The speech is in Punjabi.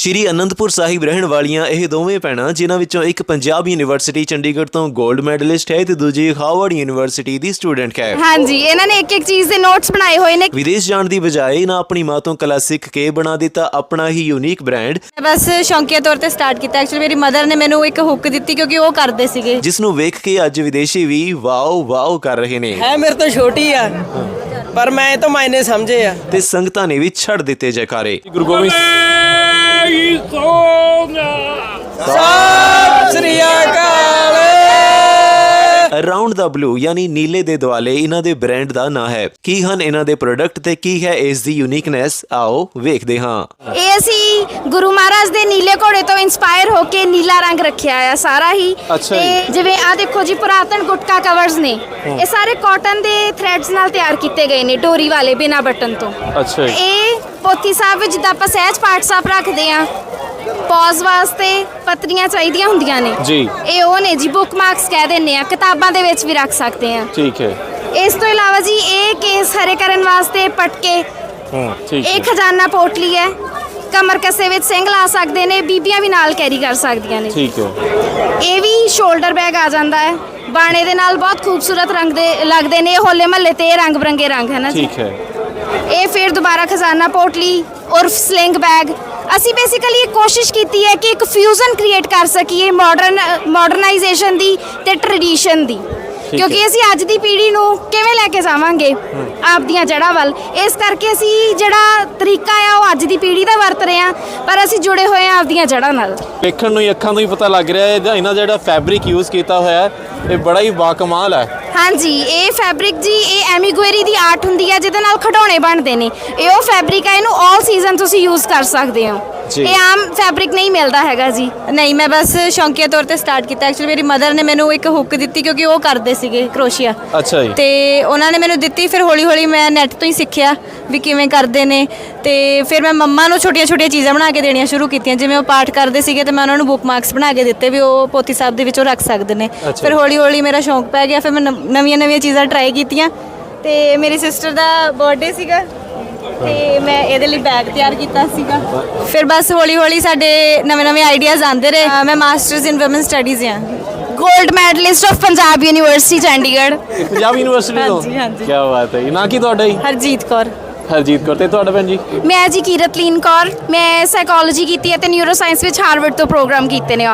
ਸ਼੍ਰੀ ਅਨੰਦਪੁਰ ਸਾਹਿਬ ਰਹਿਣ ਵਾਲੀਆਂ ਇਹ ਦੋਵੇਂ ਭੈਣਾਂ ਜਿਨ੍ਹਾਂ ਵਿੱਚੋਂ ਇੱਕ ਪੰਜਾਬ ਯੂਨੀਵਰਸਿਟੀ ਚੰਡੀਗੜ੍ਹ ਤੋਂ 골ਡ ਮੈਡਲਿਸਟ ਹੈ ਤੇ ਦੂਜੀ ਹਾਰਵਰਡ ਯੂਨੀਵਰਸਿਟੀ ਦੀ ਸਟੂਡੈਂਟ ਹੈ। ਹਾਂਜੀ ਇਹਨਾਂ ਨੇ ਇੱਕ ਇੱਕ ਚੀਜ਼ ਦੇ ਨੋਟਸ ਬਣਾਏ ਹੋਏ ਨੇ। ਵਿਦੇਸ਼ ਜਾਣ ਦੀ ਬਜਾਏ ਇਹਨਾਂ ਆਪਣੀ ਮਾਂ ਤੋਂ ਕਲਾ ਸਿੱਖ ਕੇ ਬਣਾ ਦਿੱਤਾ ਆਪਣਾ ਹੀ ਯੂਨੀਕ ਬ੍ਰਾਂਡ ਬਸ ਸ਼ੌਂਕੀਆ ਤੌਰ ਤੇ ਸਟਾਰਟ ਕੀਤਾ। ਐਕਚੁਅਲੀ ਮੇਰੀ ਮਦਰ ਨੇ ਮੈਨੂੰ ਇੱਕ ਹੁੱਕ ਦਿੱਤੀ ਕਿਉਂਕਿ ਉਹ ਕਰਦੇ ਸੀਗੇ। ਜਿਸ ਨੂੰ ਵੇਖ ਕੇ ਅੱਜ ਵਿਦੇਸ਼ੀ ਵੀ ਵਾਓ ਵਾਓ ਕਰ ਰਹੇ ਨੇ। ਹੈ ਮੇਰੇ ਤੋਂ ਛੋਟੀ ਆ ਪਰ ਮੈਂ ਇਹ ਤੋਂ ਮਾਇਨੇ ਸਮਝੇ ਆ। ਤੇ ਸੰਗਤਾਂ ਨੇ ਵੀ ਛੱਡ ਦਿੱਤੇ ਜੈਕਾਰੇ। ਗੁਰੂ ਗੋਬਿੰਦ ਸਤਿ ਸ੍ਰੀ ਅਕਾਲ। ਅਰਾਊਂਡ ਦਾ ਬਲੂ ਯਾਨੀ ਨੀਲੇ ਦੇ ਦੁਆਲੇ ਇਹਨਾਂ ਦੇ ਬ੍ਰਾਂਡ ਦਾ ਨਾਂ ਹੈ। ਕੀ ਹਨ ਇਹਨਾਂ ਦੇ ਪ੍ਰੋਡਕਟ ਤੇ ਕੀ ਹੈ ਇਸ ਦੀ ਯੂਨੀਕਨੈਸ ਆਓ ਵੇਖਦੇ ਹਾਂ। ਇਹ ਅਸੀਂ ਗੁਰੂ ਮਹਾਰਾਜ ਦੇ ਨੀਲੇ ਘੋੜੇ ਤੋਂ ਇਨਸਪਾਇਰ ਹੋ ਕੇ ਨੀਲਾ ਰੰਗ ਰੱਖਿਆ ਆ ਸਾਰਾ ਹੀ। ਤੇ ਜਿਵੇਂ ਆ ਦੇਖੋ ਜੀ ਪੁਰਾਤਨ ਗੁਟਕਾ ਕਵਰਸ ਨੇ। ਇਹ ਸਾਰੇ ਕਾਟਨ ਦੇ ਥ੍ਰੈਡਸ ਨਾਲ ਤਿਆਰ ਕੀਤੇ ਗਏ ਨੇ ਡੋਰੀ ਵਾਲੇ ਬਿਨਾ ਬਟਨ ਤੋਂ। ਅੱਛਾ ਜੀ। ਇਹ ਪੋਥੀ ਸਾਹਿਬ ਵਿੱਚ ਜਿੱਦਾਂ ਆਪਾਂ ਸਹਿਜ ਪਾਠ ਸਾਹਿਬ ਰੱਖਦੇ ਆ ਪੌਜ਼ ਵਾਸਤੇ ਪਤਰੀਆਂ ਚਾਹੀਦੀਆਂ ਹੁੰਦੀਆਂ ਨੇ। ਜੀ। ਇਹ ਉਹ ਨੇ ਜੀ ਬੁੱਕ ਮਾਰਕਸ ਕਹਿ ਦਿੰਨੇ ਆ ਕਿਤਾਬਾਂ ਦੇ ਵਿੱਚ ਵੀ ਰੱਖ ਸਕਦੇ ਆ ਠੀਕ ਹੈ। ਇਸ ਤੋਂ ਇਲਾਵਾ ਜੀ ਇਹ ਕੇਸ ਹਰੇ ਕਰਨ ਵਾਸਤੇ ਪਟਕੇ। ਹਾਂ ਠੀਕ ਇਹ ਹੈ ਖਜ਼ਾਨਾ ਪੋਟਲੀ ਹੈ। ਕਮਰ ਕੱਸੇ ਵਿੱਚ ਸਿੰਘ ਲਾ ਸਕਦੇ ਨੇ ਬੀਬੀਆਂ ਵੀ ਨਾਲ ਕੈਰੀ ਕਰ ਸਕਦੀਆਂ ਨੇ। ਠੀਕ ਹੈ। ਇਹ ਵੀ ਸ਼ੋਲਡਰ ਬੈਗ ਆ ਜਾਂਦਾ ਹੈ। ਬਾਣੇ ਦੇ ਨਾਲ ਬਹੁਤ ਖੂਬਸੂਰਤ ਰੰਗ ਦੇ ਲੱਗਦੇ ਨੇ ਹੋਲੇ ਮਹੱਲੇ ਤੇ ਇਹ ਰੰਗ ਬਰੰਗੇ ਰੰਗ ਹੈ ਨਾ ਜੀ। ਠੀਕ ਹੈ। ਇਹ ਫਿਰ ਦੁਬਾਰਾ ਖਜ਼ਾਨਾ ਪੋਟਲੀ ਉਰਫ ਸਲਿੰਗ ਬੈਗ ਅਸੀਂ ਬੇਸਿਕਲੀ ਇਹ ਕੋਸ਼ਿਸ਼ ਕੀਤੀ ਹੈ ਕਿ ਇੱਕ ਫਿਊਜ਼ਨ ਕ੍ਰੀਏਟ ਕਰ ਸਕੀਏ ਮਾਡਰਨ ਮਾਡਰਨਾਈਜੇਸ਼ਨ ਦੀ ਤੇ ਟ੍ਰੈਡੀਸ਼ਨ ਦੀ। ਕਿਉਂਕਿ ਅਸੀਂ ਅੱਜ ਦੀ ਪੀੜ੍ਹੀ ਨੂੰ ਕਿਵੇਂ ਲੈ ਕੇ ਜਾਵਾਂਗੇ ਆਪਦੀਆਂ ਜੜ੍ਹਾਂ ਵੱਲ? ਇਸ ਕਰਕੇ ਅਸੀਂ ਜਿਹੜਾ ਤਰੀਕਾ ਆ ਉਹ ਅੱਜ ਦੀ ਪੀੜ੍ਹੀ ਦਾ ਵਰਤ ਰਹੇ ਆ ਪਰ ਅਸੀਂ ਜੁੜੇ ਹੋਏ ਆ ਆਪਦੀਆਂ ਜੜ੍ਹਾਂ ਨਾਲ। ਵੇਖਣ ਨੂੰ ਹੀ ਅੱਖਾਂ ਤੋਂ ਹੀ ਪਤਾ ਲੱਗ ਰਿਹਾ ਹੈ ਇਹਨਾਂ ਦਾ ਜਿਹੜਾ ਫੈਬਰਿਕ ਯੂਜ਼ ਕੀਤਾ ਹੋਇਆ ਹੈ ਇਹ ਬੜਾ ਹੀ ਬਾਕਮਾਲ ਹੈ। ਹਾਂਜੀ, ਇਹ ਫੈਬਰਿਕ ਜੀ, ਇਹ ਐਮੀਗੁਏਰੀ ਦੀ ਆਰਟ ਹੁੰਦੀ ਹੈ ਜਿਹਦੇ ਨਾਲ ਖਿਡੌਣੇ ਬਣਦੇ ਨੇ। ਇਹ ਉਹ ਫੈਬਰਿਕ ਹੈ ਇਹਨੂੰ 올 ਸੀਜ਼ਨ ਤੁਸੀਂ ਯੂਜ਼ ਕਰ ਸਕਦੇ ਹੋ। ਜੀ। ਇਹ ਆਮ ਫੈਬਰਿਕ ਨਹੀਂ ਮਿਲਦਾ ਹੈਗਾ ਜੀ। ਨਹੀਂ ਮੈਂ ਬਸ ਸ਼ੌਂਕੀਆ ਤੌਰ ਤੇ ਸਟਾਰਟ ਕੀਤਾ। ਐਕਚੁਅਲੀ ਮੇਰੀ ਮਦਰ ਨੇ ਮੈਨੂੰ ਇੱਕ ਹੁੱਕ ਦਿੱਤੀ ਕਿਉਂਕਿ ਉਹ ਕਰਦੇ ਸੀਗੇ ਕਰੋਸ਼ੀਆ। ਅੱਛਾ ਜੀ। ਤੇ ਉਹਨਾਂ ਨੇ ਮੈਨੂੰ ਦਿੱਤੀ ਫਿਰ ਹੌਲੀ ਹੌਲੀ ਮੈਂ ਨੈਟ ਤੋਂ ਹੀ ਸਿੱਖਿਆ ਵੀ ਕਿਵੇਂ ਕਰਦੇ ਨੇ। ਤੇ ਫਿਰ ਮੈਂ ਮੰਮਾ ਨੂੰ ਛੋਟੀਆਂ ਛੋਟੀਆਂ ਚੀਜ਼ਾਂ ਬਣਾ ਕੇ ਦੇਣੀਆਂ ਸ਼ੁਰੂ ਕੀਤੀਆਂ। ਜਿਵੇਂ ਉਹ ਪਾਠ ਕਰਦੇ ਸੀਗੇ ਤੇ ਮੈਂ ਉਹਨਾਂ ਨੂੰ ਬੁੱਕ ਮਾਰਕਸ ਬਣਾ ਕੇ ਦਿੱਤੇ ਵੀ ਉਹ ਪੋਥੀ ਸਾਹਿਬ ਦੇ ਵਿੱਚ ਰੱਖ ਸਕਦੇ ਨੇ। ਅੱਛਾ। ਫਿਰ ਹੌਲੀ ਹੌਲੀ ਮੇਰਾ ਸ਼ੌਂਕ ਪੈ ਗਿਆ। ਫਿਰ ਮੈਂ ਨਵੀਆਂ ਨਵੀਆਂ ਚੀਜ਼ਾਂ ਟਰਾਈ ਕੀਤੀਆਂ। ਤੇ ਮੇਰੀ ਸਿਸਟਰ ਦਾ ਬਰਥਡੇ ਸੀਗਾ। ਤੇ ਮੈਂ ਇਹਦੇ ਲਈ ਬੈਗ ਤਿਆਰ ਕੀਤਾ ਸੀਗਾ। ਫਿਰ ਬਸ ਹੌਲੀ ਹੌਲੀ ਸਾਡੇ ਨਵੇਂ ਨਵੇਂ ਆਈਡੀਆਜ਼ ਆਉਂਦੇ ਰਹੇ। ਮੈਂ ਮਾਸਟਰਸ ਇਨ ਔਮਨ ਸਟੱਡੀਜ਼ ਹਾਂ 골ਡ medalist of Punjab university Chandigarh. Punjab university ਤੋਂ? ਹਾਂਜੀ, ਹਾਂਜੀ। ਕੀ ਬਾਤ ਹੈ ਨਾ ਕੀ ਤੁਹਾਡਾ ਜੀ? ਹਰਜੀਤ ਕੌਰ। ਹਰਜੀਤ ਕੌਰ। ਤੇ ਤੁਹਾਡਾ ਭੈਣ ਜੀ? ਮੈਂ ਜੀ ਕੀਰਤਲੀਨ ਕੌਰ। ਮੈਂ ਸਾਈਕੋਲੋਜੀ ਕੀਤੀ ਹੈ ਤੇ ਨਿਊਰੋ ਸਾਇੰਸ ਵਿੱਚ ਹਾਰਵਰਡ ਤੋਂ ਪ੍ਰੋਗਰਾਮ ਕੀਤੇ ਨੇ।